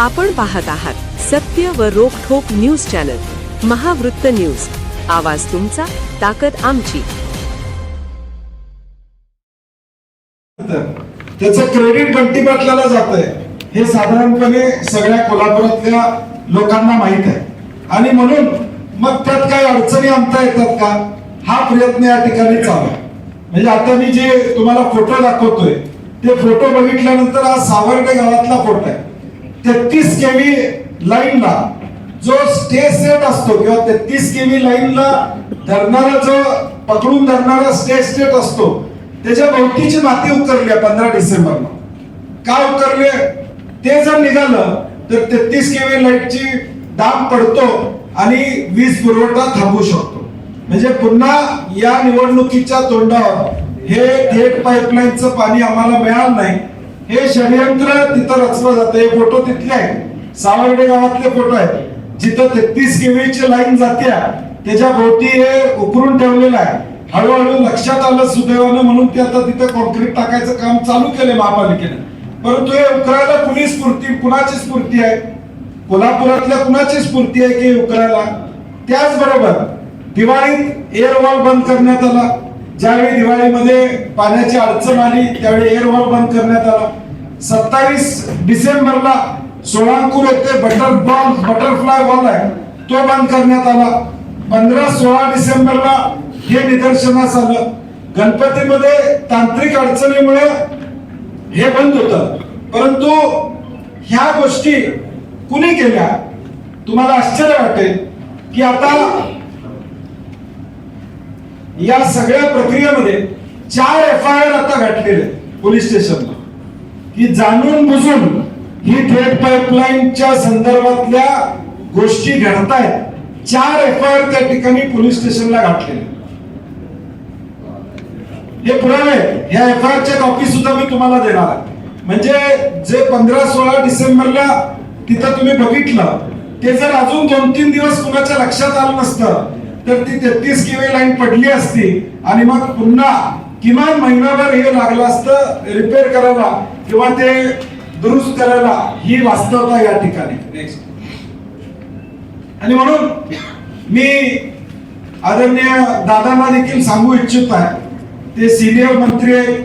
आपण पाहत आहात सत्य व रोखोक न्यूज चॅनल महावृत्त न्यूज. आवाज तुमचा ताकद आमची. त्याचं क्रेडिट बंटी पाटलाला जात आहे हे साधारणपणे सगळ्या कोल्हापुरातल्या लोकांना माहीत आहे. आणि म्हणून मग त्यात काही अडचणी आणता येतात का? हा प्रयत्न या ठिकाणी चालू आहे. म्हणजे आता मी जे तुम्हाला फोटो दाखवतोय ते फोटो बघितल्यानंतर हा सावर्डे गावातला फोटो आहे. तेहतीस केवी लाईनला जो स्टे सेट असतो किंवा तेहतीस केवी लाईनला धरणारा जो पकडून धरणारा स्टे सेट असतो त्याच्या भोवतीची माती उतरली आहे पंधरा डिसेंबरला. का उतरले ते जर निघालं तर तेहतीस केवी लाईटची दाब पडतो आणि वीज पुरवठा थांबू शकतो. म्हणजे पुन्हा या निवडणुकीच्या तोंडावर हे थेट पाईपलाईनचं पाणी आम्हाला मिळालं नाही. हे षडयंत्र तिथं रचलं जातं. हे फोटो तिथले आहे सावर्डे गावातले फोटो आहेत. जिथं तेहतीस केवीची लाईन जाते त्याच्या भोवती हे उकरून ठेवलेलं आहे. हळूहळू लक्षात आलं सुदैवानं म्हणून ते आता तिथं कॉन्क्रीट टाकायचं काम चालू केलंय महापालिकेने. परंतु हे उकरायला कुणी स्फूर्ती कुणाची स्फूर्ती आहे? कोल्हापुरातल्या कुणाची स्फूर्ती आहे की उकरायला? त्याचबरोबर दिवाळीत एअर वॉल बंद करण्यात आला. ज्यावेळी दिवाळीमध्ये पाण्याची अडचण आली त्यावेळी एअरवॉल बंद करण्यात आला. सत्तावीस डिसेंबरला सोळांकूर येथे बटर बॉल बटरफ्लाय वॉल आहे तो बंद करण्यात आला. पंधरा सोळा डिसेंबरला हे निदर्शनास आलं. गणपतीमध्ये तांत्रिक अडचणीमुळे हे बंद होतं. परंतु ह्या गोष्टी कुणी केल्या? तुम्हाला आश्चर्य वाटेल की आता या सगळ्या प्रक्रियेमध्ये चार एफ आय आर आता गाठलेले आहेत पोलीस स्टेशनला की जाणून बुजून ही थेट पाईपलाईनच्या संदर्भातल्या गोष्टी घडतायत चार एफ आय आर त्या ठिकाणी पोलीस स्टेशनला गाठलेले हे पुरावे आहेत. ह्या एफ आय आरच्या कॉपी सुद्धा मी तुम्हाला देणार आहे म्हणजे जे पंधरा सोळा डिसेंबरला तिथं तुम्ही बघितलं ते जर अजून दोन तीन दिवस कुणाच्या लक्षात आलं नसतं तर ती तेहतीस किवे लाईन पडली असती आणि मग पुन्हा किमान महिनाभर हे लागलं असतं रिपेअर करायला किंवा ते दुरुस्त करायला ही वास्तवता या ठिकाणी. आणि म्हणून मी आदरणीय दादांना देखील सांगू इच्छित आहे. ते सिनियर मंत्री आहेत.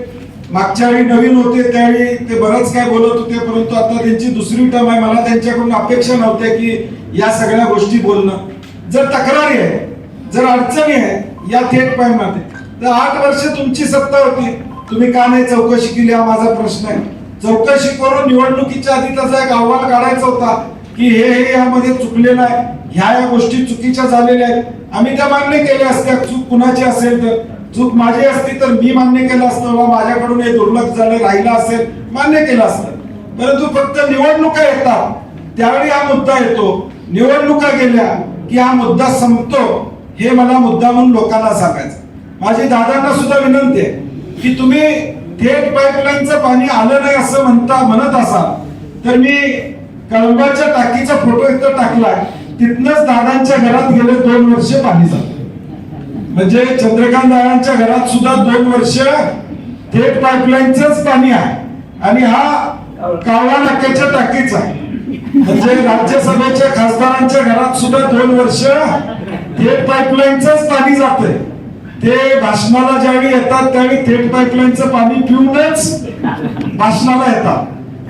मागच्या वेळी नवीन होते त्यावेळी ते बरंच काय बोलत होते परंतु आता त्यांची दुसरी टर्म आहे. मला त्यांच्याकडून अपेक्षा नव्हत्या की या सगळ्या गोष्टी बोलणं. जर तक्रारी आहे जर अडचणी आहे या थेट पायमध्ये तर आठ वर्ष तुमची सत्ता होती. तुम्ही का नाही चौकशी केली? हा माझा प्रश्न आहे. चौकशी करून निवडणुकीच्या आधी तसा एक अहवाल काढायचा होता की हे हे यामध्ये चुकलेलं आहे. ह्या या गोष्टी चुकीच्या झालेल्या आहेत. आम्ही त्या मान्य केल्या असत्या. चूक कुणाची असेल तर. चूक माझी असती तर मी मान्य केलं असतं. बाबा माझ्याकडून हे दुर्लक्ष झालं राहिलं असेल मान्य केलं असतं. परंतु फक्त निवडणुका येतात. त्यावेळी हा मुद्दा येतो. निवडणुका गेल्या की हा मुद्दा संपतो. हे मला मुद्दा म्हणून लोकांना सांगायचं. माझी दादांना सुद्धा विनंती आहे की तुम्ही थेट पाईपलाईनचं पाणी आलं नाही असं म्हणता म्हणत असाल तर मी कळंबाच्या टाकीचा फोटो इथं टाकलाय. तिथनच दादांच्या घरात गेले दोन वर्ष पाणी झालं म्हणजे चंद्रकांत दादांच्या घरात सुद्धा दोन वर्ष थेट पाईपलाईनच पाणी आहे. आणि हा कावळा नाक्याच्या टाकीचा आहे. म्हणजे राज्यसभेच्या खासदारांच्या घरात सुद्धा दोन वर्ष थेट पाईपलाईनच पाणी जातंय. ते भाषणाला ज्यावेळी येतात त्यावेळी थेट पाईपलाईनचं पाणी पिऊनच भाषणाला येतात.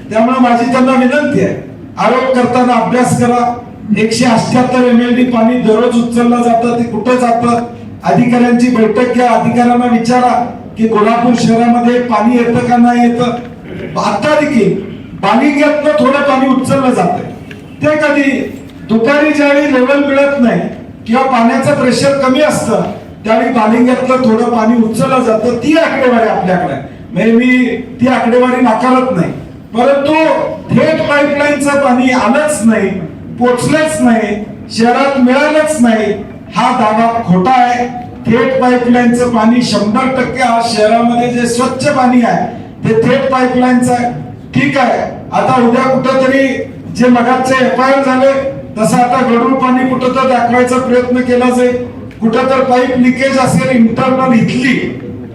त्यामुळे माझी त्यांना विनंती आहे. आरोप करताना अभ्यास करा. एकशे अठ्याहत्तर एम एल डी पाणी दररोज उचललं जातं ते कुठं जातं? अधिकाऱ्यांची बैठक घ्या. अधिकाऱ्यांना विचारा की कोल्हापूर शहरामध्ये पाणी येतं का नाही येतं? आता देखील घेतलं थोडं पाणी उचललं जात ते कधी दुपारी ज्यावेळी लेवल मिळत नाही किंवा पाण्याचं प्रेशर कमी असतं त्यावेळी बालिंग्यातलं थोडं पाणी उचललं जातं ती आकडेवारी आपल्याकडे म्हणजे मी ती आकडेवारी नाकारत नाही. परंतु थेट पाईपलाईनचं पाणी आलंच नाही पोचलंच नाही शहरात मिळालंच नाही हा दावा खोटा आहे. थेट पाईपलाईनचं पाणी शंभर टक्के आज शहरामध्ये जे स्वच्छ पाणी आहे ते थेट पाईपलाईनचं आहे. ठीक आहे. आता उद्या कुठंतरी जे मगाचे एफ आय आर झाले तसं आता गढूळ पाणी कुठं तर दाखवायचा प्रयत्न केला जाईल कुठं तर पाईप लिकेज असेल इंटरनल इथली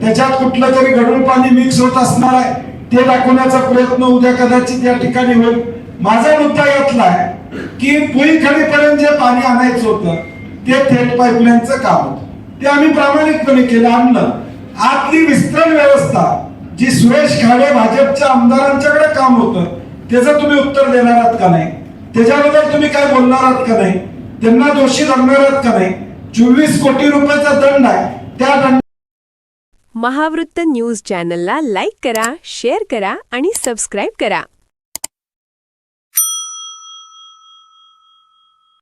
त्याच्यात कुठलं तरी गडूळ पाणी मिक्स होत असणार आहे ते दाखवण्याचा प्रयत्न उद्या कदाचित या ठिकाणी होईल. माझा मुद्दा यातला आहे की पुईखडीपर्यंत जे पाणी आणायचं होतं ते थेट पाईपलाईनचं काम होतं. ते आम्ही प्रामाणिकपणे केलं आणलं. आतली विस्तरण व्यवस्था जी सुरेश खाडे भाजपच्या आमदारांच्याकडे काम होतं त्याचं तुम्ही उत्तर देणार आहात का नाही? त्याच्याबद्दल तुम्ही काय बोलणार आहात का नाही? त्यांना दोषी धरणार आहात का नाही? चोवीस कोटी रुपयाचा दंड आहे. त्या दंड महावृत्त न्यूज चॅनलला लाईक करा शेअर करा आणि सबस्क्राईब करा.